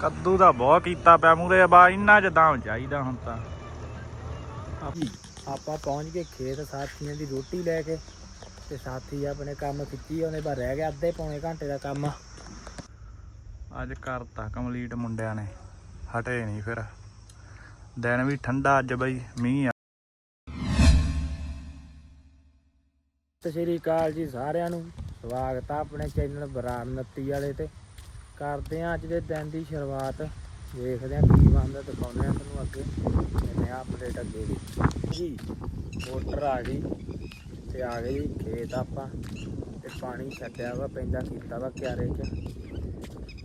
ਕੱਦੂ ਦਾ ਬਹੁਤ ਕੀਤਾ ਪਿਆ ਮੂਰੇ ਬਾ ਇੰਨਾ ਜਦਾਂ ਚਾਹੀਦਾ ਹੁਣ ਤਾਂ। ਆਪਾਂ ਪਹੁੰਚ ਗਏ ਖੇਤ ਸਾਥੀਆਂ ਦੀ ਰੋਟੀ ਲੈ ਕੇ ਤੇ ਸਾਥੀ ਆਪਣੇ ਕੰਮ ਖਿੱਚੀ ਉਹਨੇ ਬਾ ਰਹਿ ਗਿਆ ਅੱਧੇ ਪੌਣੇ ਘੰਟੇ ਦਾ ਕੰਮ। ਅੱਜ ਕਰਤਾ ਕੰਪਲੀਟ ਮੁੰਡਿਆਂ ਨੇ ਹਟੇ ਨਹੀਂ ਫਿਰ। ਦਿਨ ਵੀ ਠੰਡਾ ਅੱਜ ਬਈ ਮੀਂਹ ਸਤਿ ਸ਼੍ਰੀ ਅਕਾਲ ਜੀ ਸਾਰਿਆਂ ਨੂੰ ਸਵਾਗਤ ਆ ਆਪਣੇ ਚੈਨਲ ਬਰਾਨ ਨੱਤੀ ਵਾਲੇ ਤੇ। ਕਰਦੇ ਆ ਅੱਜ ਦੇ ਦਿਨ ਦੀ ਸ਼ੁਰੂਆਤ। ਦੇਖਦੇ ਆ ਕੀ ਬਣਦਾ, ਦਿਖਾਉਂਦੇ ਆ ਤੁਹਾਨੂੰ ਅੱਗੇ। ਕਿੰਨੇ ਅਪਡੇਟ ਅੱਗੇ ਦੀ। ਜੀ, ਮੋਟਰ ਆ ਗਈ ਤੇ ਆ ਗਈ ਜੀ ਖੇਤ ਆਪਾਂ। ਤੇ ਪਾਣੀ ਛੱਡਿਆ ਵਾ, ਪੈਂਦਾ ਕੀਤਾ ਵਾ ਕਿਆਰੇ 'ਚ।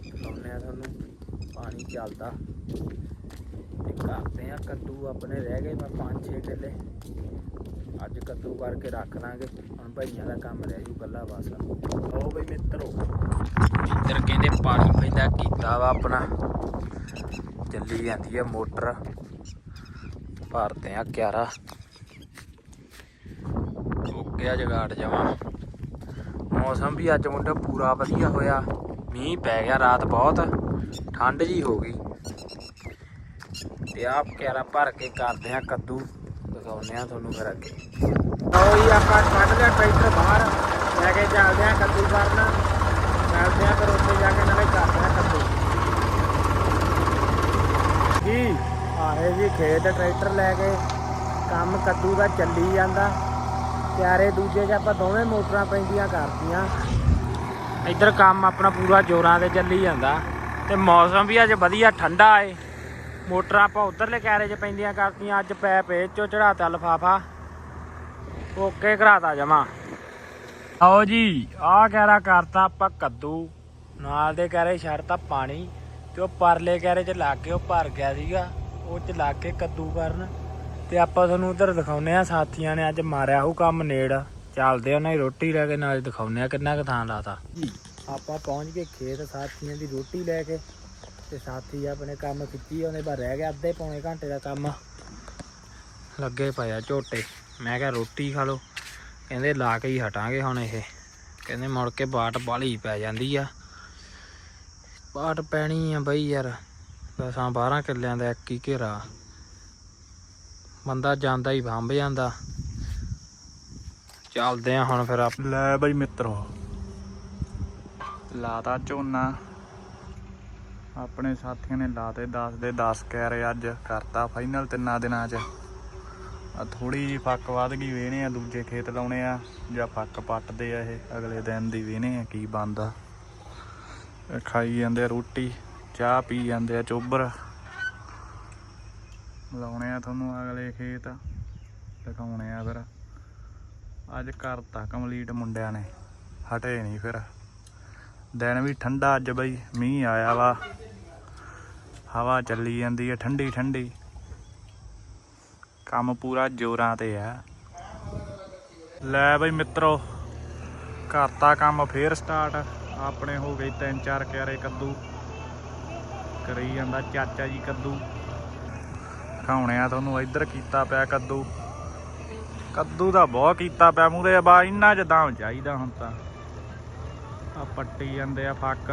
ਦਿਖਾਉਂਦੇ ਆ ਤੁਹਾਨੂੰ, ਪਾਣੀ ਚੱਲਦਾ। ਤੇ ਕਰਦੇ ਆ ਕੱਦੂ ਆਪਣੇ ਰਹਿ ਗਏ ਮੈਂ 5-6 ਕਿੱਲੇ। ਅੱਜ ਕੱਦੂ ਕਰਕੇ ਰੱਖ ਲਾਂਗੇ। ਹੁਣ ਭਈਆਂ ਦਾ ਕੰਮ ਰਹਿ ਜੂ ਕੱਲਾ ਬਸ। ਆਓ ਬਈ ਮਿੱਤਰੋ। ਇੱਧਰ ਕਹਿੰਦੇ ਪਾਣੀ ਪੈਂਦਾ ਕੀਤਾ ਵਾ ਆਪਣਾ। ਚੱਲੀ ਜਾਂਦੀ ਹੈ ਮੋਟਰ। ਭਰਦੇ ਆ ਕਿਆਰਾ। ਓਕੇ ਜਗਾੜ ਜਾਵਾਂ ਮੌਸਮ ਵੀ ਅੱਜ ਮੁੰਡਾ ਪੂਰਾ ਵਧੀਆ ਹੋਇਆ। ਮੀਂਹ ਪੈ ਗਿਆ ਰਾਤ ਬਹੁਤ। ਠੰਡ ਜੀ ਹੋ ਗਈ। ਤੇ ਆਪ ਕਿਆਰਾ ਭਰ ਕੇ ਕਰਦੇ ਆ ਕੱਦੂ। ਦਿਖਾਉਂਦੇ ਆ ਤੁਹਾਨੂੰ ਫਿਰ ਅੱਗੇ। ਲਓ ਜੀ, ਆਪਾਂ ਕੱਢ ਲਿਆ ਟਰੈਕਟਰ ਬਾਹਰ। ਲੈ ਕੇ ਚੱਲਦੇ ਆ ਕੱਦੂ ਕਰਨ। ਚੱਲਦੇ ਆ ਫਿਰ ਉੱਥੇ ਜਾ ਕੇ ਨਾਲੇ ਕਰਦੇ ਆ ਕੱਦੂ। ਜੀ ਆਏ ਜੀ, ਖੇਤ ਟਰੈਕਟਰ ਲੈ ਕੇ ਕੰਮ ਕੱਦੂ ਦਾ ਚੱਲੀ ਜਾਂਦਾ। ਪਿਆਰੇ ਦੂਜੇ 'ਚ ਆਪਾਂ ਦੋਵੇਂ ਮੋਟਰਾਂ ਪੈਂਦੀਆਂ ਕਰਤੀਆਂ। ਇੱਧਰ ਕੰਮ ਆਪਣਾ ਪੂਰਾ ਜੋਰਾਂ ਤੇ ਚੱਲੀ ਜਾਂਦਾ। ਤੇ ਮੌਸਮ ਵੀ ਅੱਜ ਵਧੀਆ ਠੰਡਾ ਏ। ਮੋਟਰ ਆਪਾਂ ਉਧਰਲੇ ਕੈਰੇ 'ਚ ਪੈਂਦੀਆਂ ਕਰਤੀਆਂ, ਅੱਜ ਪੈਪ ਇਹ ਚੋਂ ਚੜਾਤਾ ਲਫਾਫਾ। ਓਕੇ ਕਰਾਤਾ ਜਮਾ। ਆਓ ਜੀ, ਆਹ ਕੈਰਾ ਕਰਤਾ ਆਪਾਂ ਕੱਦੂ। ਨਾਲ ਦੇ ਕੈਰੇ ਛੱਡਤਾ ਪਾਣੀ। ਤੇ ਉਹ ਪਰਲੇ ਕੈਰੇ 'ਚ ਲਾ ਕੇ ਉਹ ਭਰ ਗਿਆ ਸੀਗਾ। ਉਹ 'ਚ ਲਾ ਕੇ ਕੱਦੂ ਕਰਨ। ਤੇ ਆਪਾਂ ਤੁਹਾਨੂੰ ਉਧਰ ਦਿਖਾਉਨੇ ਆ ਸਾਥੀਆਂ ਨੇ ਅੱਜ ਮਾਰਿਆ ਉਹ ਕੰਮ ਨੇੜ। ਚੱਲਦੇ ਉਹਨਾਂ ਦੀ ਰੋਟੀ ਲੈ ਕੇ, ਨਾਲ ਦਿਖਾਉਨੇ ਆ ਕਿੰਨਾ ਕੁ ਥਾਂ ਲਾਤਾ। ਆਪਾਂ ਪਹੁੰਚ ਗਏ ਖੇਤ, ਸਾਥੀਆਂ ਦੀ ਰੋਟੀ ਲੈ ਕੇ। ਤੇ ਸਾਥੀ ਆਪਣੇ ਕੰਮ ਖਿੱਚੀ ਉਹਨੇ ਬਾ ਰਹਿ ਗਿਆ ਅੱਧੇ ਪੌਣੇ ਘੰਟੇ ਦਾ ਕੰਮ। ਲੱਗੇ ਪਿਆ ਝੋਟੇ। ਮੈਂ ਕਿਹਾ ਰੋਟੀ ਖਾ ਲਓ। ਕਹਿੰਦੇ ਲਾ ਕੇ ਹੀ ਹਟਾਂਗੇ ਹੁਣ ਇਹ। ਕਹਿੰਦੇ ਮੁੜ ਕੇ ਬਾਟ ਬਾਲੀ ਪੈ ਜਾਂਦੀ ਆ। ਬਾਟ ਪੈਣੀ ਆ ਬਈ ਯਾਰ। ਦਸਾਂ 12 ਕਿੱਲਿਆਂ ਦਾ ਇੱਕ ਹੀ ਘੇਰਾ। ਬੰਦਾ ਜਾਂਦਾ ਹੀ ਬੰਬ ਜਾਂਦਾ। ਚੱਲਦੇ ਆ ਹੁਣ ਫਿਰ ਆਪ ਲੈ ਬਈ ਮਿੱਤਰੋ। ਲਾਤਾ ਝੋਨਾ। ਆਪਣੇ ਸਾਥੀਆਂ ਨੇ ਲਾਤੇ 10 ਦੇ 10 ਕੈਰੇ ਅੱਜ ਕਰਤਾ ਫਾਈਨਲ ਤਿੰਨਾਂ ਦਿਨਾਂ 'ਚ। ਆ ਥੋੜੀ ਜੀ ਫੱਕ ਵੱਧ ਗਈ ਵੇਹਣੇ ਆ, ਦੂਜੇ ਖੇਤ ਲਾਉਣੇ ਆ, ਜਾਂ ਫੱਕ ਪੱਟਦੇ ਆ ਇਹ, ਅਗਲੇ ਦਿਨ ਦੀ ਵੇਹਣੇ ਆ ਕੀ ਬੰਦਾ ਖਾਈ ਜਾਂਦੇ ਆ ਰੋਟੀ, ਚਾਹ ਪੀ ਜਾਂਦੇ ਆ ਚੋਬਰ। ਲਾਉਣੇ ਆ ਤੁਹਾਨੂੰ ਅਗਲੇ ਖੇਤ, ਦਿਖਾਉਣੇ ਆ ਫਿਰ। ਅੱਜ ਕਰਤਾ ਕੰਪਲੀਟ ਮੁੰਡਿਆਂ ਨੇ, ਹਟੇ ਨਹੀਂ ਫਿਰ। ਦਿਨ ਵੀ ਠੰਡਾ ਅੱਜ ਬਈ, ਮੀਂਹ ਆਇਆ ਵਾ। ਹਵਾ ਚੱਲੀ ਜਾਂਦੀ ਹੈ ਠੰਡੀ ਠੰਡੀ। ਕੰਮ ਪੂਰਾ ਜੋਰਾਂ ਤੇ ਆ। ਲੈ ਬਈ ਮਿੱਤਰੋ ਕਰਤਾ ਕੰਮ ਫੇਰ ਸਟਾਰਟ ਆਪਣੇ ਹੋ ਗਏ ਤਿੰਨ ਚਾਰ ਕਿਆਰੇ ਕੱਦੂ। ਕਰੀ ਜਾਂਦਾ ਚਾਚਾ ਜੀ ਕੱਦੂ। ਖਾਉਣੇ ਆ ਤੁਹਾਨੂੰ, ਇੱਧਰ ਕੀਤਾ ਪਿਆ ਕੱਦੂ। ਕੱਦੂ ਦਾ ਬਹੁਤ ਕੀਤਾ ਪਿਆ ਮੂਰੇ ਬਾ ਇੰਨਾ ਜਦਾਂ ਚਾਹੀਦਾ ਹੁਣ ਤਾਂ। ਆ ਪੱਟੀ ਜਾਂਦੇ ਆ ਫੱਕ।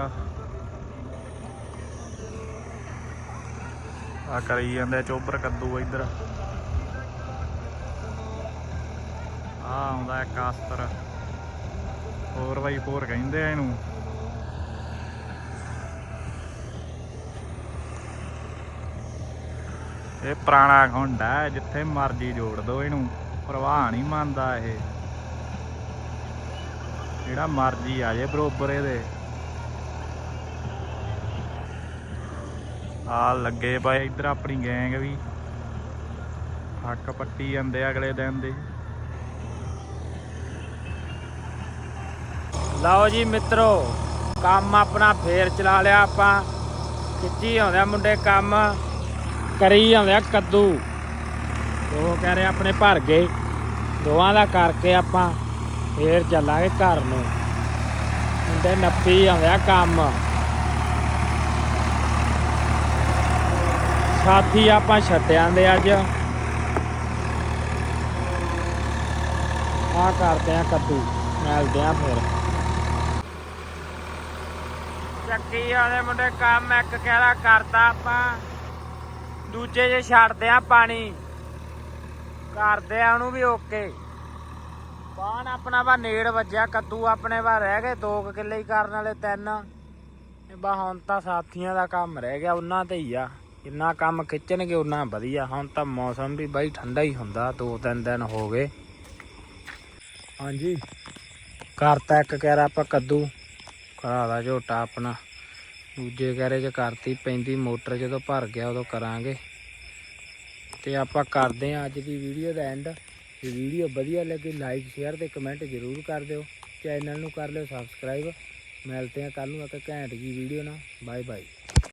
ਆ ਕਰੀ ਜਾਂਦੇ ਆ ਚੋਬਰ ਕੱਦੂ ਇੱਧਰ। ਆ ਆਉਂਦਾ ਇੱਕ ਆਸਤਰ। 4x4 ਕਹਿੰਦੇ ਆ ਇਹਨੂੰ। ਇਹ ਪੁਰਾਣਾ ਖੁੰਡਾ ਹੈ, ਜਿੱਥੇ ਮਰਜ਼ੀ ਜੋੜ ਦੋ ਇਹਨੂੰ। ਪ੍ਰਵਾਹ ਨਹੀਂ ਮੰਨਦਾ ਇਹ। ਜਿਹੜਾ ਮਰਜ਼ੀ ਆ ਜੇ ਬਰੋਬਰ ਇਹਦੇ। ਆ ਲੱਗੇ ਪਏ ਇੱਧਰ ਆਪਣੀ ਗੈਂਗ ਵੀ। ਹੱਕ ਪੱਟੀ ਜਾਂਦੇ ਅਗਲੇ ਦਿਨ ਦੇ। ਲਓ ਜੀ ਮਿੱਤਰੋ, ਕੰਮ ਆਪਣਾ ਫੇਰ ਚਲਾ ਲਿਆ ਆਪਾਂ। ਖਿੱਚੀ ਆਉਂਦੇ ਮੁੰਡੇ ਕੰਮ, ਕਰੀ ਆਉਂਦੇ ਕੱਦੂ। ਉਹ ਕਹਿ ਰਹੇ ਆਪਣੇ ਭਰ ਗਏ। ਦੋਵਾਂ ਦਾ ਕਰਕੇ ਆਪਾਂ ਫੇਰ ਚੱਲਾਂਗੇ ਘਰ ਨੂੰ। ਮੁੰਡੇ ਨੱਪੀ ਆਉਂਦੇ ਆ ਕੰਮ। ਸਾਥੀ ਆਪਾਂ ਛੱਡਿਆਂ ਦੇ ਅੱਜ। ਆ ਕਰਦੇ ਆ ਕੱਦੂ, ਮਿਲਦੇ ਆ ਫਿਰ। ਚੈੱਕ ਬਾਕੀ ਮੁੰਡੇ ਕੰਮ ਇੱਕ ਕਹਿਰਾ ਕਰਤਾ ਆਪਾਂ। ਦੂਜੇ ਜੇ ਛੱਡਦੇ ਆ ਪਾਣੀ। ਕਰਦੇ ਆ ਉਹਨੂੰ ਵੀ ਓਕੇ। ਬਾਣ ਆਪਣਾ ਵਾ? ਨੇੜ ਵੱਜਿਆ, ਕੱਦੂ ਆਪਣੇ ਵਾ ਰਹਿ ਗਏ 2 ਕਿੱਲੇ ਹੀ ਕਰਨ ਵਾਲੇ ਤਿੰਨ। ਇਹ ਬਾ ਹੁਣ ਤਾਂ ਸਾਥੀਆਂ ਦਾ ਕੰਮ ਰਹਿ ਗਿਆ, ਉਹਨਾਂ ਤੇ ਹੀ ਆ। ਜਿੰਨਾ ਕੰਮ ਖਿੱਚਣਗੇ ਉਹਨਾਂ ਵਧੀਆ। ਹੁਣ ਤਾਂ ਮੌਸਮ ਵੀ ਬਾਈ ਠੰਡਾ ਹੀ ਹੁੰਦਾ, ਦੋ ਤਿੰਨ ਦਿਨ ਹੋ ਗਏ। ਹਾਂਜੀ। ਕਰਤਾ ਇੱਕ ਕਹਿਰਾ ਆਪਾਂ ਕੱਦੂ। ਘਰਾ ਦਾ ਝੋਟਾ ਆਪਣਾ। ਦੂਜੇ ਕਹਿਰੇ ਚ ਕਰਤੀ ਪੈਂਦੀ ਮੋਟਰ, ਜਦੋਂ ਭਰ ਗਿਆ ਉਦੋਂ ਕਰਾਂਗੇ। ਤੇ ਆਪਾਂ ਕਰਦੇ ਹਾਂ ਅੱਜ ਦੀ ਵੀਡੀਓ ਦਾ ਐਂਡ ਜੇ ਵੀਡੀਓ ਵਧੀਆ ਲੱਗੀ ਲਾਈਕ ਸ਼ੇਅਰ ਤੇ ਕਮੈਂਟ ਜ਼ਰੂਰ ਕਰ ਦਿਓ। ਚੈਨਲ ਨੂੰ ਕਰ ਲਿਓ ਸਬਸਕ੍ਰਾਈਬ ਮਿਲਦੇ ਹਾਂ ਕੱਲ ਨੂੰ ਇੱਕ ਘੈਂਟ ਜੀ ਵੀਡੀਓ ਨਾਲ। Bye bye